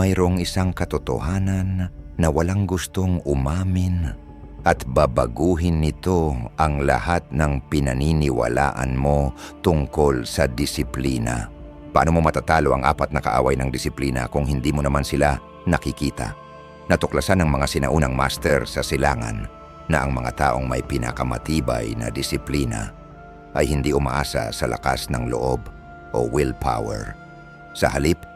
mayroong isang katotohanan na walang gustong umamin at babaguhin nito ang lahat ng pinaniniwalaan mo tungkol sa disiplina. Paano mo matatalo ang apat na kaaway ng disiplina kung hindi mo naman sila nakikita? Natuklasan ng mga sinaunang master sa silangan na ang mga taong may pinakamatibay na disiplina ay hindi umaasa sa lakas ng loob o willpower. Sa halip,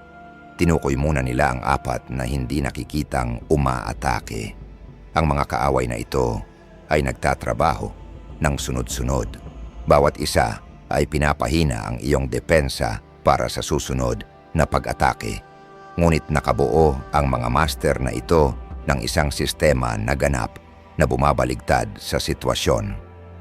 tinukoy muna nila ang apat na hindi nakikitang umaatake. Ang mga kaaway na ito ay nagtatrabaho ng sunod-sunod. Bawat isa ay pinapahina ang iyong depensa para sa susunod na pag-atake. Ngunit nakabuo ang mga master na ito ng isang sistema na ganap na bumabaligtad sa sitwasyon.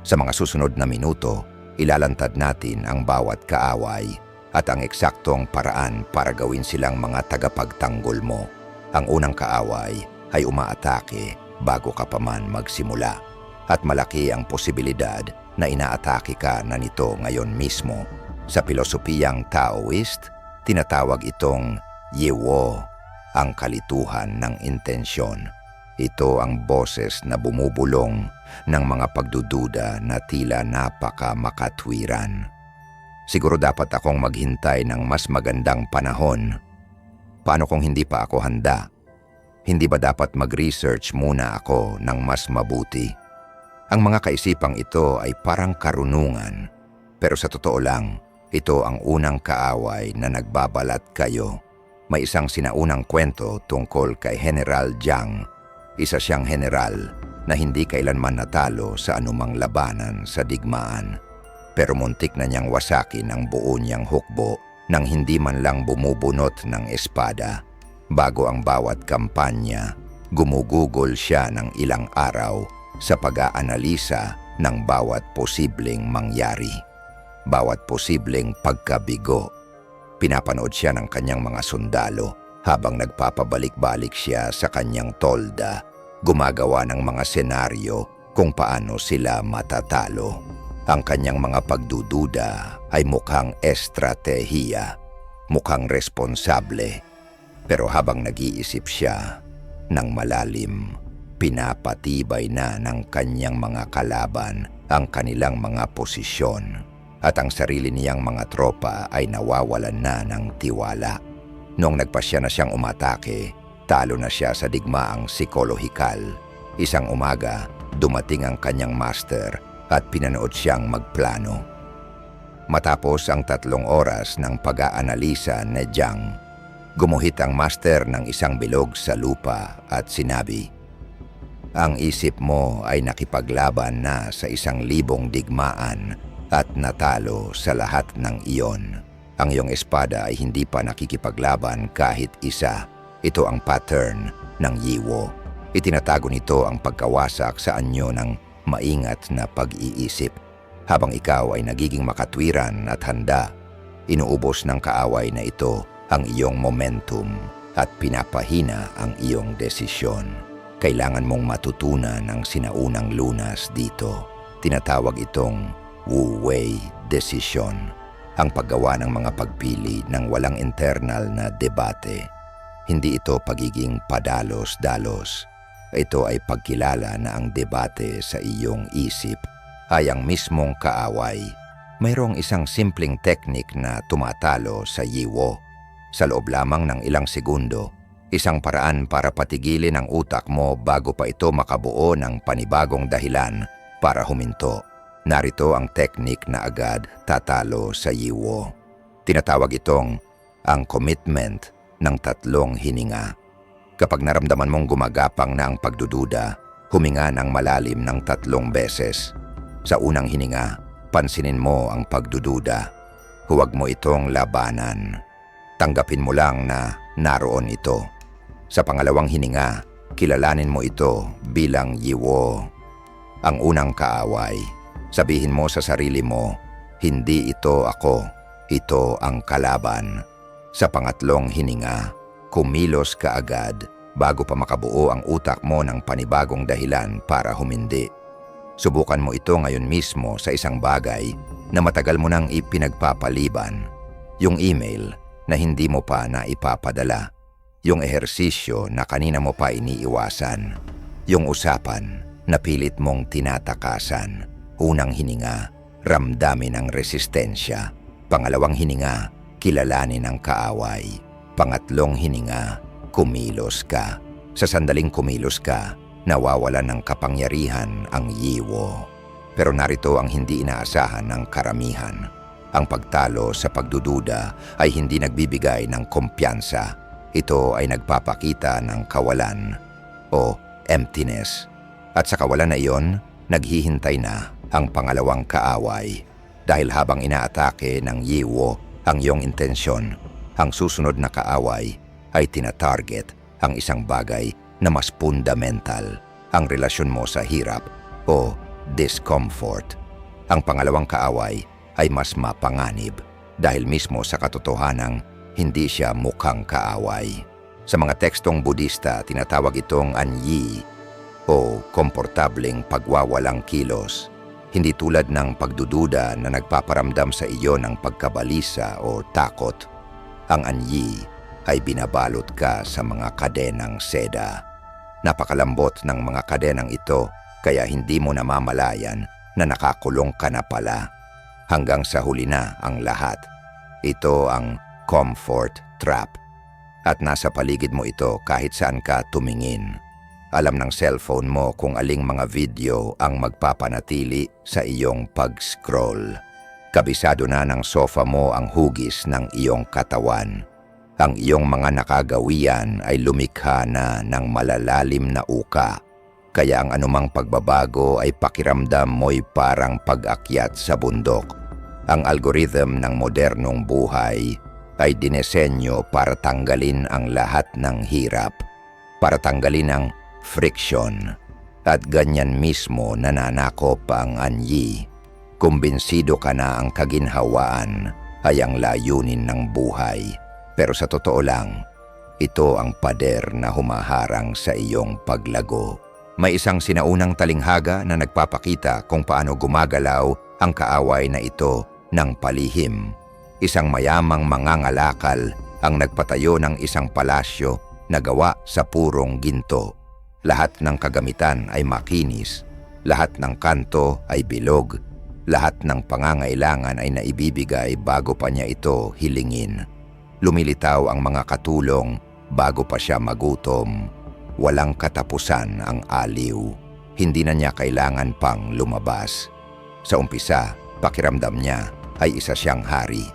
Sa mga susunod na minuto, ilalantad natin ang bawat kaaway at ang eksaktong paraan para gawin silang mga tagapagtanggol mo. Ang unang kaaway ay umaatake bago ka pa man magsimula at malaki ang posibilidad na inaatake ka na nito ngayon mismo. Sa pilosopiyang Taoist, tinatawag itong Yewo, ang kalituhan ng intensyon. Ito ang boses na bumubulong ng mga pagdududa na tila napaka makatwiran. Siguro dapat akong maghintay ng mas magandang panahon. Paano kung hindi pa ako handa? Hindi ba dapat mag-research muna ako ng mas mabuti? Ang mga kaisipang ito ay parang karunungan, pero sa totoo lang, ito ang unang kaaway na nagbabalat kayo. May isang sinaunang kwento tungkol kay General Jiang. Isa siyang general na hindi kailanman natalo sa anumang labanan sa digmaan. Pero muntik na niyang wasakin ang buo niyang hukbo nang hindi man lang bumubunot ng espada. Bago ang bawat kampanya, gumugugol siya ng ilang araw sa pag-aanalisa ng bawat posibleng mangyari. Bawat posibleng pagkabigo. Pinapanood siya ng kanyang mga sundalo habang nagpapabalik-balik siya sa kanyang tolda, gumagawa ng mga senaryo kung paano sila matatalo. Ang kanyang mga pagdududa ay mukhang estratehiya, mukhang responsable pero habang nag-iisip siya ng malalim, pinapatibay na ng kanyang mga kalaban ang kanilang mga posisyon at ang sarili niyang mga tropa ay nawawalan na ng tiwala. Noong nagpasya na siyang umatake, talo na siya sa digmaang psikolohikal. Isang umaga, dumating ang kanyang master at pinanood siyang magplano. Matapos ang tatlong oras ng pag-aanalisa ni Jiang, Gumuhit ang master ng isang bilog sa lupa at sinabi, Ang isip mo ay nakipaglaban na sa isang libong digmaan at natalo sa lahat ng iyon. Ang iyong espada ay hindi pa nakikipaglaban kahit isa. Ito ang pattern ng Yiwo. Itinatago nito ang pagkawasak sa anyo ng maingat na pag-iisip. Habang ikaw ay nagiging makatwiran at handa, inuubos ng kaaway na ito ang iyong momentum at pinapahina ang iyong desisyon. Kailangan mong matutunan ang sinaunang lunas dito. Tinatawag itong Wu Wei Decision, ang paggawa ng mga pagpili ng walang internal na debate. Hindi ito pagiging padalos-dalos. Ito ay pagkilala na ang debate sa iyong isip ay ang mismong kaaway. Mayroong isang simpleng teknik na tumatalo sa yiwo sa loob lamang ng ilang segundo, isang paraan para patigilin ang utak mo bago pa ito makabuo ng panibagong dahilan para huminto. Narito ang teknik na agad tatalo sa yiwo. Tinatawag itong ang commitment ng tatlong hininga. Kapag naramdaman mong gumagapang na ang pagdududa, huminga ng malalim ng tatlong beses. Sa unang hininga, pansinin mo ang pagdududa. Huwag mo itong labanan. Tanggapin mo lang na naroon ito. Sa pangalawang hininga, kilalanin mo ito bilang yiwo. Ang unang kaaway. Sabihin mo sa sarili mo, hindi ito ako, ito ang kalaban. Sa pangatlong hininga, kumilos ka agad bago pa makabuo ang utak mo ng panibagong dahilan para humindi. Subukan mo ito ngayon mismo sa isang bagay na matagal mo nang ipinagpapaliban. Yung email na hindi mo pa na ipapadala. Yung ehersisyo na kanina mo pa iniiwasan. Yung usapan na pilit mong tinatakasan. Unang hininga, ramdamin ang resistensya. Pangalawang hininga, kilalanin ang kaaway. Pangatlong hininga, kumilos ka. Sa sandaling kumilos ka, nawawala ng kapangyarihan ang yiwo. Pero narito ang hindi inaasahan ng karamihan. Ang pagtalo sa pagdududa ay hindi nagbibigay ng kumpiyansa. Ito ay nagpapakita ng kawalan o emptiness. At sa kawalan na iyon, naghihintay na ang pangalawang kaaway. Dahil habang inaatake ng yiwo ang iyong intensyon, ang susunod na kaaway ay tinatarget ang isang bagay na mas fundamental, ang relasyon mo sa hirap o discomfort. Ang pangalawang kaaway ay mas mapanganib dahil mismo sa katotohanang hindi siya mukhang kaaway. Sa mga tekstong Budista, tinatawag itong anyi o komportableng pagwawalang kilos. Hindi tulad ng pagdududa na nagpaparamdam sa iyo ng pagkabalisa o takot. Ang anyi ay binabalot ka sa mga kadenang seda. Napakalambot ng mga kadenang ito kaya hindi mo namamalayan na nakakulong ka na pala. Hanggang sa huli na ang lahat. Ito ang comfort trap. At nasa paligid mo ito kahit saan ka tumingin. Alam ng cellphone mo kung aling mga video ang magpapanatili sa iyong pag-scroll. Kabisado na ng sofa mo ang hugis ng iyong katawan. Ang iyong mga nakagawian ay lumikha na ng malalalim na uka. Kaya ang anumang pagbabago ay pakiramdam mo'y parang pag-akyat sa bundok. Ang algorithm ng modernong buhay ay dinesenyo para tanggalin ang lahat ng hirap, para tanggalin ang friction, at ganyan mismo nananakop ang anyi. Kumbinsido ka na ang kaginhawaan ay ang layunin ng buhay. Pero sa totoo lang, ito ang pader na humaharang sa iyong paglago. May isang sinaunang talinghaga na nagpapakita kung paano gumagalaw ang kaaway na ito ng palihim. Isang mayamang mangangalakal ang nagpatayo ng isang palasyo na gawa sa purong ginto. Lahat ng kagamitan ay makinis, lahat ng kanto ay bilog, lahat ng pangangailangan ay naibibigay bago pa niya ito hilingin. Lumilitaw ang mga katulong bago pa siya magutom. Walang katapusan ang aliw. Hindi na niya kailangan pang lumabas. Sa umpisa, pakiramdam niya ay isa siyang hari.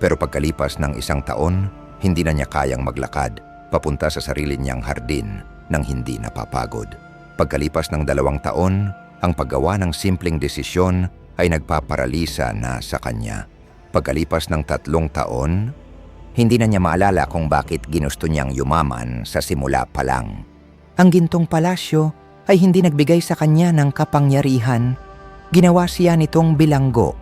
Pero pagkalipas ng isang taon, hindi na niya kayang maglakad papunta sa sarili niyang hardin nang hindi napapagod. Pagkalipas ng dalawang taon, ang paggawa ng simpleng desisyon ay nagpaparalisa na sa kanya. Pagkalipas ng tatlong taon, hindi na niya maalala kung bakit ginusto niyang yumaman sa simula pa lang. Ang gintong palasyo ay hindi nagbigay sa kanya ng kapangyarihan. Ginawa siya nitong bilanggo.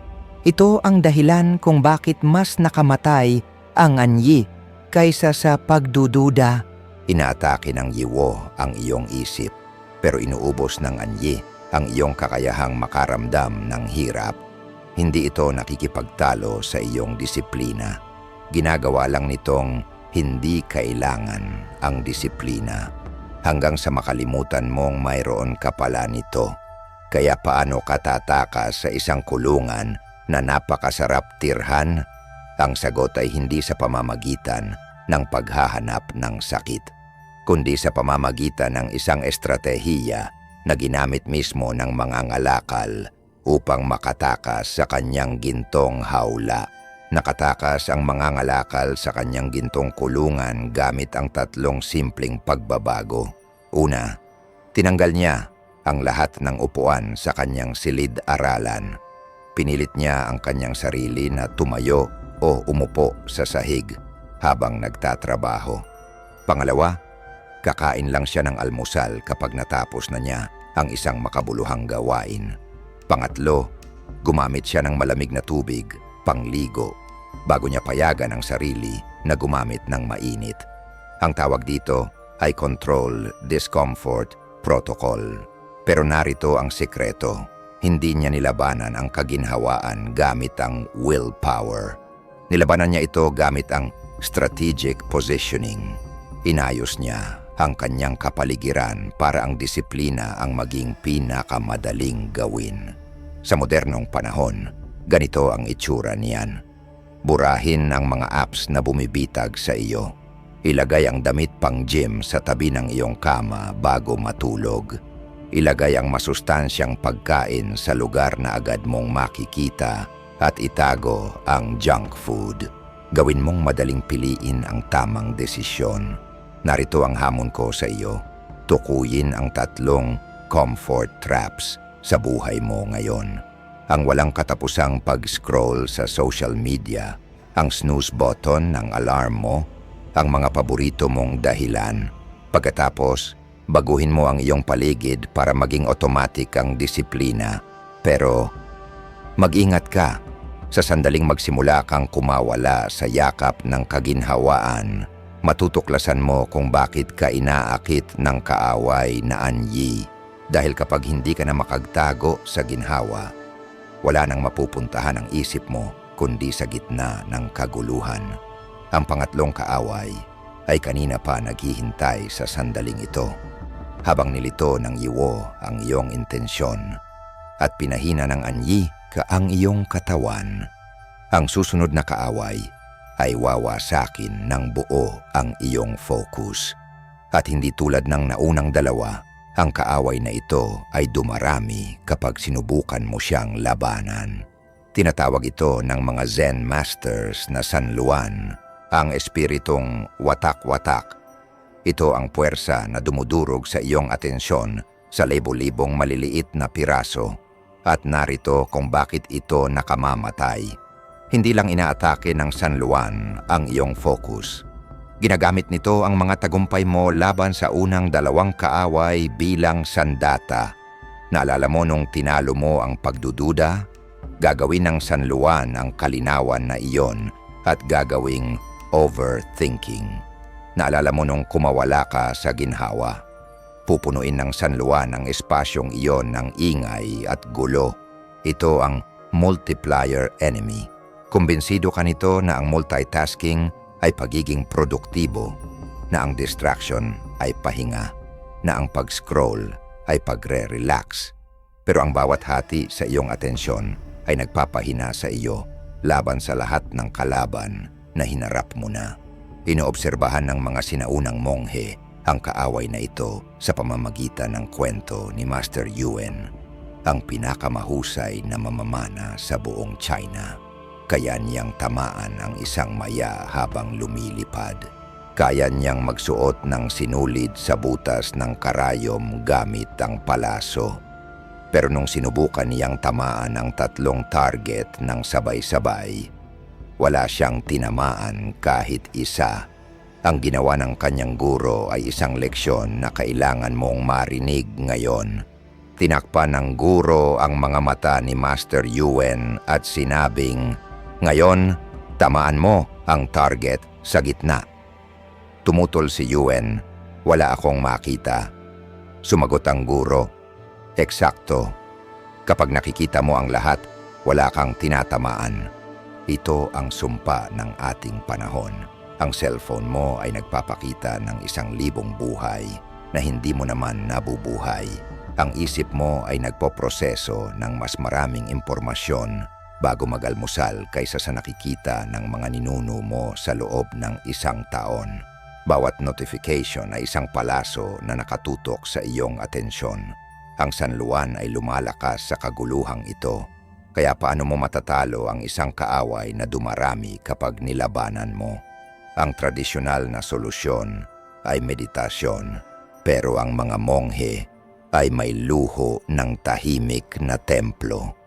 Ito ang dahilan kung bakit mas nakamatay ang anyi kaysa sa pagdududa. Inaatake ng yiwo ang iyong isip, pero inuubos ng anyi ang iyong kakayahang makaramdam ng hirap. Hindi ito nakikipagtalo sa iyong disiplina. Ginagawa lang nitong hindi kailangan ang disiplina hanggang sa makalimutan mong mayroon ka pala nito. Kaya paano ka tatakas sa isang kulungan na napakasarap tirhan? Ang sagot ay hindi sa pamamagitan ng paghahanap ng sakit, kundi sa pamamagitan ng isang estratehiya na ginamit mismo ng mga ngalakal upang makatakas sa kanyang gintong hawla. Nakatakas ang mga ngalakal sa kanyang gintong kulungan gamit ang tatlong simpleng pagbabago. Una, tinanggal niya ang lahat ng upuan sa kanyang silid-aralan. Pinilit niya ang kanyang sarili na tumayo o umupo sa sahig habang nagtatrabaho. Pangalawa, kakain lang siya ng almusal kapag natapos na niya ang isang makabuluhang gawain. Pangatlo, gumamit siya ng malamig na tubig, pangligo, bago niya payagan ang sarili na gumamit ng mainit. Ang tawag dito ay Control Discomfort Protocol. Pero narito ang sikreto. Hindi niya nilabanan ang kaginhawaan gamit ang willpower. Nilabanan niya ito gamit ang strategic positioning. Inayos niya ang kanyang kapaligiran para ang disiplina ang maging pinakamadaling gawin. Sa modernong panahon, ganito ang itsura niyan. Burahin ang mga apps na bumibitag sa iyo. Ilagay ang damit pang gym sa tabi ng iyong kama bago matulog. Ilagay ang masustansyang pagkain sa lugar na agad mong makikita at itago ang junk food. Gawin mong madaling piliin ang tamang desisyon. Narito ang hamon ko sa iyo. Tukuyin ang tatlong comfort traps sa buhay mo ngayon. Ang walang katapusang pag-scroll sa social media, ang snooze button ng alarm mo, ang mga paborito mong dahilan. Pagkatapos, baguhin mo ang iyong paligid para maging automatic ang disiplina. Pero mag-ingat ka sa sandaling magsimula kang kumawala sa yakap ng kaginhawaan, matutuklasan mo kung bakit ka inaakit ng kaaway na anyi. Dahil kapag hindi ka na makagtago sa ginhawa, wala nang mapupuntahan ang isip mo kundi sa gitna ng kaguluhan. Ang pangatlong kaaway ay kanina pa naghihintay sa sandaling ito habang nilito ng yiwo ang iyong intensyon at pinahina ng anyi ka ang iyong katawan. Ang susunod na kaaway ay wawasakin ng buo ang iyong focus. At hindi tulad ng naunang dalawa, ang kaaway na ito ay dumarami kapag sinubukan mo siyang labanan. Tinatawag ito ng mga Zen Masters na San Luan, ang espiritong watak-watak. Ito ang puwersa na dumudurog sa iyong atensyon sa libo-libong maliliit na piraso at narito kung bakit ito nakamamatay. Hindi lang inaatake ng San Luan ang iyong focus. Ginagamit nito ang mga tagumpay mo laban sa unang dalawang kaaway bilang sandata. Naalala mo nung tinalo mo ang pagdududa? Gagawin ng San Luan ang kalinawan na iyon at gagawing overthinking. Naalala mo nung kumawala ka sa ginhawa? Pupunuin ng San Luan ang espasyong iyon ng ingay at gulo. Ito ang multiplier enemy. Kumbinsido ka nito na ang multitasking ay pagiging produktibo, na ang distraction ay pahinga, na ang pag-scroll ay pagre-relax. Pero ang bawat hati sa iyong atensyon ay nagpapahina sa iyo laban sa lahat ng kalaban na hinarap mo na. Inoobserbahan ng mga sinaunang monghe ang kaaway na ito sa pamamagitan ng kwento ni Master Yuen, ang pinakamahusay na mamamana sa buong China. Kaya niyang tamaan ang isang maya habang lumilipad. Kaya niyang magsuot ng sinulid sa butas ng karayom gamit ang palaso. Pero nung sinubukan niyang tamaan ang tatlong target ng sabay-sabay, wala siyang tinamaan kahit isa. Ang ginawa ng kanyang guro ay isang leksyon na kailangan mong marinig ngayon. Tinakpan ng guro ang mga mata ni Master Yuen at sinabing, Ngayon, tamaan mo ang target sa gitna. Tumutol si Yuen, wala akong makita. Sumagot ang guro, Eksakto. Kapag nakikita mo ang lahat, wala kang tinatamaan. Ito ang sumpa ng ating panahon. Ang cellphone mo ay nagpapakita ng isang libong buhay na hindi mo naman nabubuhay. Ang isip mo ay nagpoproseso ng mas maraming impormasyon bago magalmusal kaysa sa nakikita ng mga ninuno mo sa loob ng isang taon. Bawat notification ay isang palaso na nakatutok sa iyong atensyon. Ang San Luan ay lumalakas sa kaguluhang ito. Kaya paano mo matatalo ang isang kaaway na dumarami kapag nilabanan mo? Ang tradisyonal na solusyon ay meditasyon, pero ang mga monghe ay may luho ng tahimik na templo.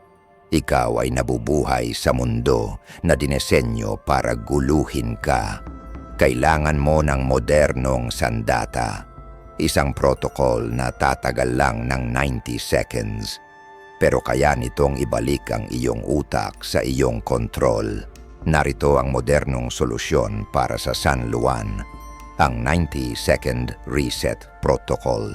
Ikaw ay nabubuhay sa mundo na dinesenyo para guluhin ka. Kailangan mo ng modernong sandata, isang protocol na tatagal lang ng 90 seconds. Pero kaya nitong ibalik ang iyong utak sa iyong kontrol. Narito ang modernong solusyon para sa San Luan, ang 90-second reset protocol.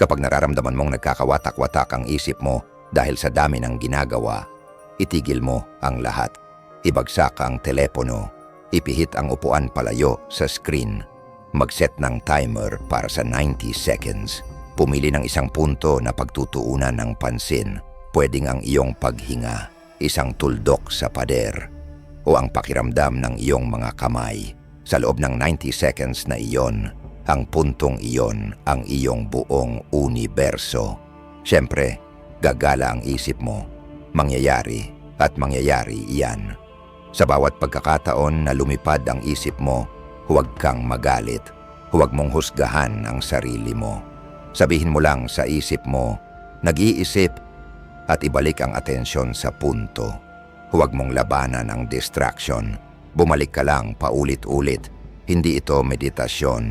Kapag nararamdaman mong nagkakawatak-watak ang isip mo dahil sa dami ng ginagawa, itigil mo ang lahat. Ibagsak ang telepono, ipihit ang upuan palayo sa screen. Mag-set ng timer para sa 90 seconds. Pumili ng isang punto na pagtutuunan ng pansin. Pwedeng ang iyong paghinga, isang tuldok sa pader, o ang pakiramdam ng iyong mga kamay. Sa loob ng 90 seconds na iyon, ang puntong iyon ang iyong buong universo. Siyempre, gagala ang isip mo. Mangyayari at mangyayari iyan. Sa bawat pagkakataon na lumipad ang isip mo, huwag kang magalit. Huwag mong husgahan ang sarili mo. Sabihin mo lang sa isip mo, nag-iisip at ibalik ang atensyon sa punto. Huwag mong labanan ang distraction. Bumalik ka lang paulit-ulit. Hindi ito meditasyon.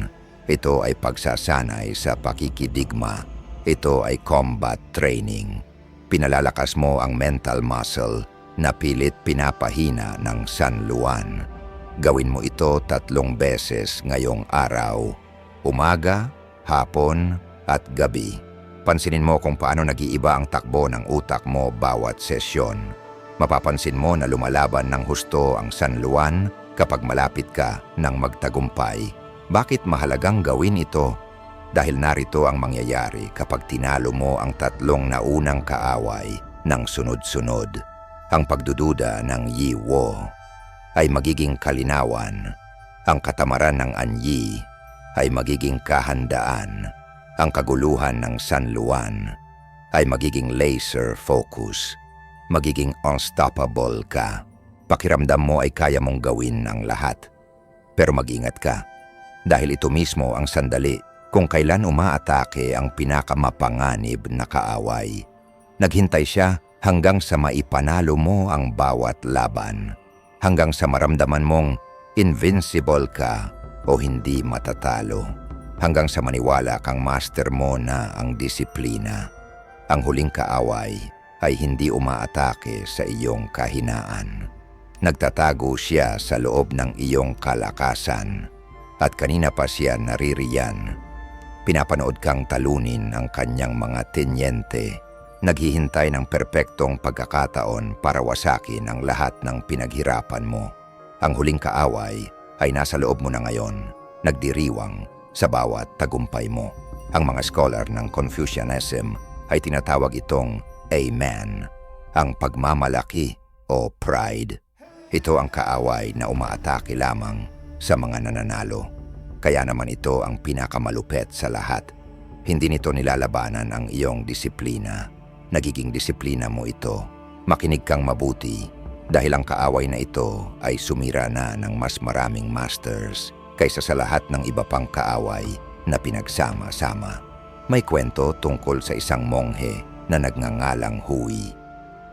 Ito ay pagsasanay sa pakikidigma. Ito ay combat training. Pinalalakas mo ang mental muscle na pilit pinapahina ng San Luan. Gawin mo ito tatlong beses ngayong araw. Umaga, hapon, at gabi. Pansinin mo kung paano nag-iiba ang takbo ng utak mo bawat sesyon. Mapapansin mo na lumalaban ng husto ang San Luan kapag malapit ka ng magtagumpay. Bakit mahalagang gawin ito? Dahil narito ang mangyayari kapag tinalo mo ang tatlong naunang kaaway ng sunod-sunod. Ang pagdududa ng Yi Wo ay magiging kalinawan. Ang katamaran ng Anyi ay magiging kahandaan. Ang kaguluhan ng San Luan ay magiging laser focus. Magiging unstoppable ka. Pakiramdam mo ay kaya mong gawin ang lahat. Pero mag-ingat ka. Dahil ito mismo ang sandali kung kailan umaatake ang pinakamapanganib na kaaway. Naghintay siya hanggang sa maipanalo mo ang bawat laban. Hanggang sa maramdaman mong invincible ka o hindi matatalo. Hanggang sa maniwala kang master mo na ang disiplina. Ang huling kaaway ay hindi umaatake sa iyong kahinaan. Nagtatago siya sa loob ng iyong kalakasan at kanina pa siya naririyan. Pinapanood kang talunin ang kanyang mga tenyente. Naghihintay ng perpektong pagkakataon para wasakin ang lahat ng pinaghirapan mo. Ang huling kaaway ay nasa loob mo na ngayon, nagdiriwang sa bawat tagumpay mo. Ang mga scholar ng Confucianism ay tinatawag itong Amen, ang pagmamalaki o pride. Ito ang kaaway na umaatake lamang sa mga nananalo. Kaya naman ito ang pinakamalupet sa lahat. Hindi nito nilalabanan ang iyong disiplina. Nagiging disiplina mo ito. Makinig kang mabuti dahil ang kaaway na ito ay sumira na ng mas maraming masters kaysa sa lahat ng iba pang kaaway na pinagsama-sama. May kwento tungkol sa isang monghe na nagngangalang Hui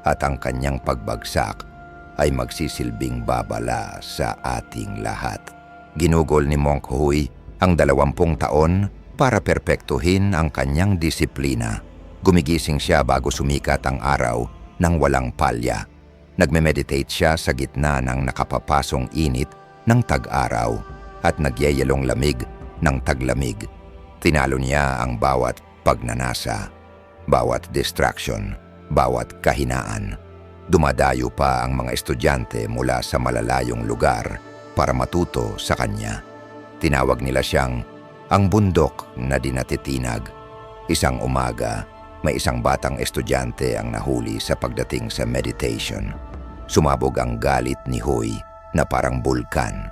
at ang kanyang pagbagsak ay magsisilbing babala sa ating lahat. Ginugol ni Monk Hui ang dalawampung taon para perpektuhin ang kanyang disiplina. Gumigising siya bago sumikat ang araw ng walang palya. Nagme-meditate siya sa gitna ng nakapapasong init ng tag-araw at nagyayalong lamig ng taglamig. Tinalo niya ang bawat pagnanasa, bawat distraction, bawat kahinaan. Dumadayo pa ang mga estudyante mula sa malalayong lugar para matuto sa kanya. Tinawag nila siyang ang bundok na dinatitinag. Isang umaga, may isang batang estudyante ang nahuli sa pagdating sa meditation. Sumabog ang galit ni Hoy na parang bulkan.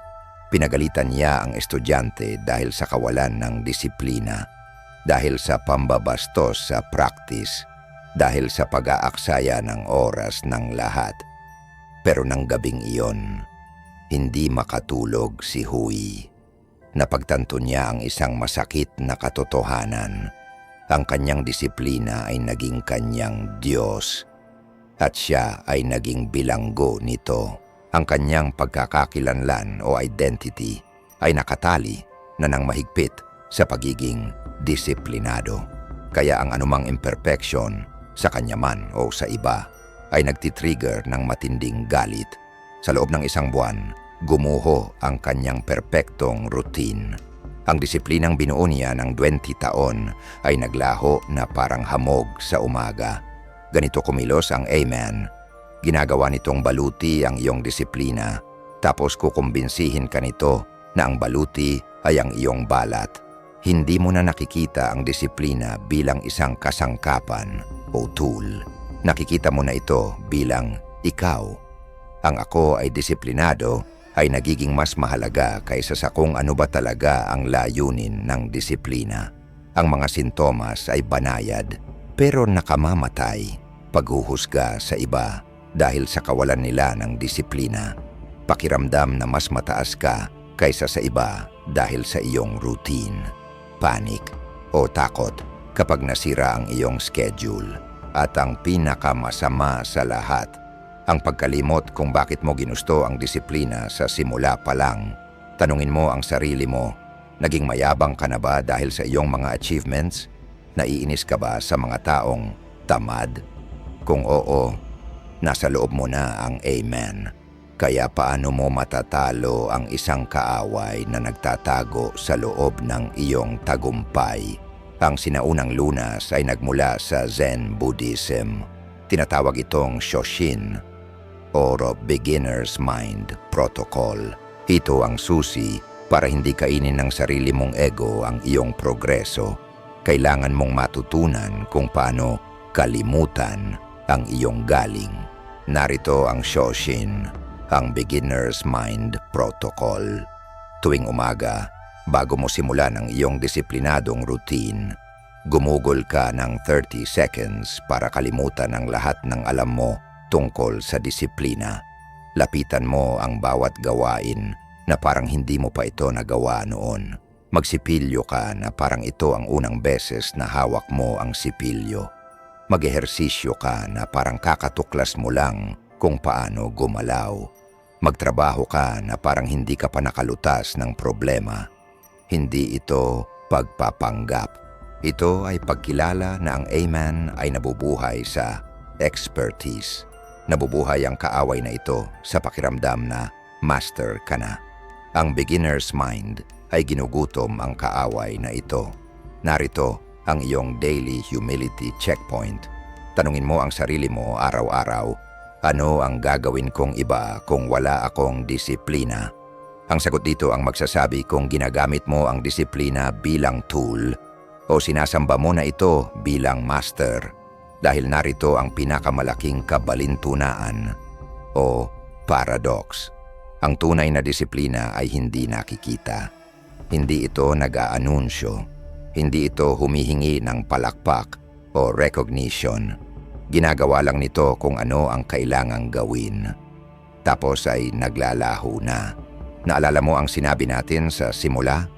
Pinagalitan niya ang estudyante dahil sa kawalan ng disiplina, dahil sa pambabastos sa practice, dahil sa pag-aaksaya ng oras ng lahat. Pero ng gabing iyon, hindi makatulog si Hui. Napagtanto niya ang isang masakit na katotohanan. Ang kanyang disiplina ay naging kanyang Diyos at siya ay naging bilanggo nito. Ang kanyang pagkakakilanlan o identity ay nakatali na nang mahigpit sa pagiging disiplinado. Kaya ang anumang imperfection sa kanya man o sa iba ay nagtitrigger ng matinding galit. Sa loob ng isang buwan, gumuho ang kanyang perpektong routine. Ang disiplinang binuo niya ng 20 taon ay naglaho na parang hamog sa umaga. Ganito kumilos ang Amen. Ginagawa nitong baluti ang iyong disiplina tapos kukumbinsihin ka nito na ang baluti ay ang iyong balat. Hindi mo na nakikita ang disiplina bilang isang kasangkapan o tool. Nakikita mo na ito bilang ikaw. Ang ako ay disiplinado ay nagiging mas mahalaga kaysa sa kung ano ba talaga ang layunin ng disiplina. Ang mga sintomas ay banayad pero nakamamatay, paghuhusga sa iba dahil sa kawalan nila ng disiplina. Pakiramdam na mas mataas ka kaysa sa iba dahil sa iyong routine. Panic o takot kapag nasira ang iyong schedule. At ang pinakamasama sa lahat, ang pagkalimot kung bakit mo ginusto ang disiplina sa simula pa lang. Tanungin mo ang sarili mo, naging mayabang ka na ba dahil sa iyong mga achievements? Naiinis ka ba sa mga taong tamad? Kung oo, nasa loob mo na ang amen. Kaya paano mo matatalo ang isang kaaway na nagtatago sa loob ng iyong tagumpay? Ang sinaunang lunas ay nagmula sa Zen Buddhism. Tinatawag itong Shoshin or Beginner's Mind Protocol. Ito ang susi para hindi kainin ng sarili mong ego ang iyong progreso. Kailangan mong matutunan kung paano kalimutan ang iyong galing. Narito ang Shoshin, ang Beginner's Mind Protocol. Tuwing umaga, bago mo simulan ang iyong disiplinadong routine, gumugol ka ng 30 seconds para kalimutan ang lahat ng alam mo tungkol sa disiplina. Lapitan mo ang bawat gawain na parang hindi mo pa ito nagawa noon. Magsipilyo ka na parang ito ang unang beses na hawak mo ang sipilyo. Mag-ehersisyo ka na parang kakatuklas mo lang kung paano gumalaw. Magtrabaho ka na parang hindi ka pa nakalutas ng problema. Hindi ito pagpapanggap. Ito ay pagkilala na ang Amen ay nabubuhay sa expertise. Nabubuhay ang kaaway na ito sa pakiramdam na master ka na. Ang beginner's mind ay ginugutom ang kaaway na ito. Narito ang iyong daily humility checkpoint. Tanungin mo ang sarili mo araw-araw, ano ang gagawin kong iba kung wala akong disiplina? Ang sagot dito ang magsasabi kung ginagamit mo ang disiplina bilang tool o sinasamba mo na ito bilang master dahil narito ang pinakamalaking kabalintunaan o paradox. Ang tunay na disiplina ay hindi nakikita. Hindi ito nag-aanunsyo hindi ito humihingi ng palakpak o recognition. Ginagawa lang nito kung ano ang kailangang gawin. Tapos ay naglalaho na. Naalala mo ang sinabi natin sa simula?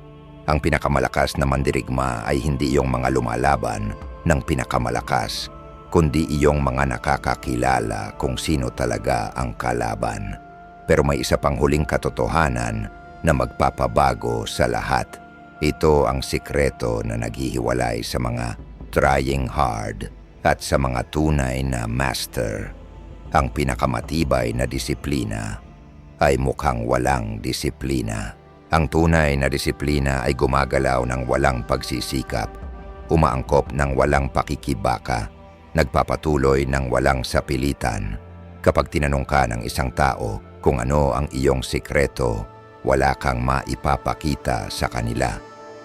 Ang pinakamalakas na mandirigma ay hindi iyong mga lumalaban ng pinakamalakas, kundi iyong mga nakakakilala kung sino talaga ang kalaban. Pero may isa pang huling katotohanan na magpapabago sa lahat ito ang sikreto na naghihiwalay sa mga trying hard at sa mga tunay na master. Ang pinakamatibay na disiplina ay mukhang walang disiplina. Ang tunay na disiplina ay gumagalaw ng walang pagsisikap, umaangkop ng walang pakikibaka, nagpapatuloy ng walang sapilitan. Kapag tinanong ka ng isang tao kung ano ang iyong sikreto, wala kang maipapakita sa kanila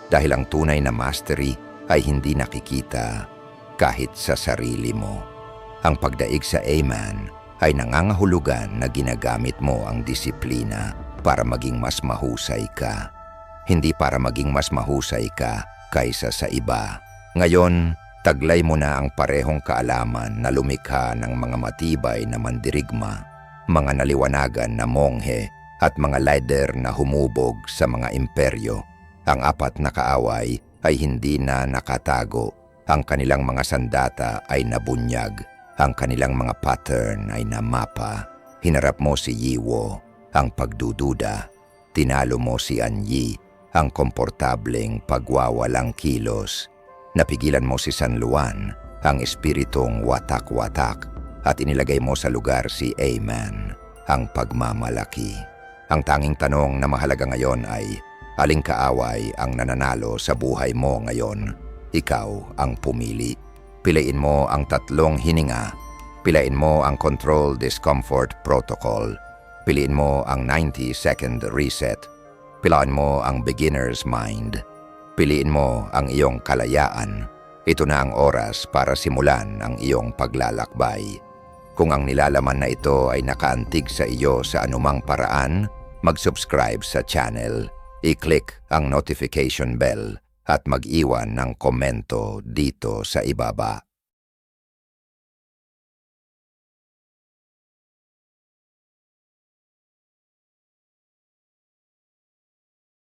dahil ang tunay na mastery ay hindi nakikita kahit sa sarili mo. Ang pagdaig sa Amen ay nangangahulugan na ginagamit mo ang disiplina para maging mas mahusay ka. Hindi para maging mas mahusay ka kaysa sa iba. Ngayon, taglay mo na ang parehong kaalaman na lumikha ng mga matibay na mandirigma, mga naliwanagan na monghe at mga leader na humubog sa mga imperyo ang apat na kaaway ay hindi na nakatago. Ang kanilang mga sandata ay nabunyag. Ang kanilang mga pattern ay namapa. Hinarap mo si Yiwo, ang pagdududa. Tinalo mo si Anyi, ang komportableng pagwawalang kilos. Napigilan mo si San Luan, ang espiritong watak-watak. At inilagay mo sa lugar si Amen, ang pagmamalaki. Ang tanging tanong na mahalaga ngayon ay, Aling kaaway ang nananalo sa buhay mo ngayon? Ikaw ang pumili. Pilain mo ang tatlong hininga. Pilain mo ang Control Discomfort Protocol. Piliin mo ang 90-second reset. Pilaan mo ang beginner's mind. Piliin mo ang iyong kalayaan. Ito na ang oras para simulan ang iyong paglalakbay. Kung ang nilalaman na ito ay nakaantig sa iyo sa anumang paraan, mag-subscribe sa channel, i-click ang notification bell at mag-iwan ng komento dito sa ibaba.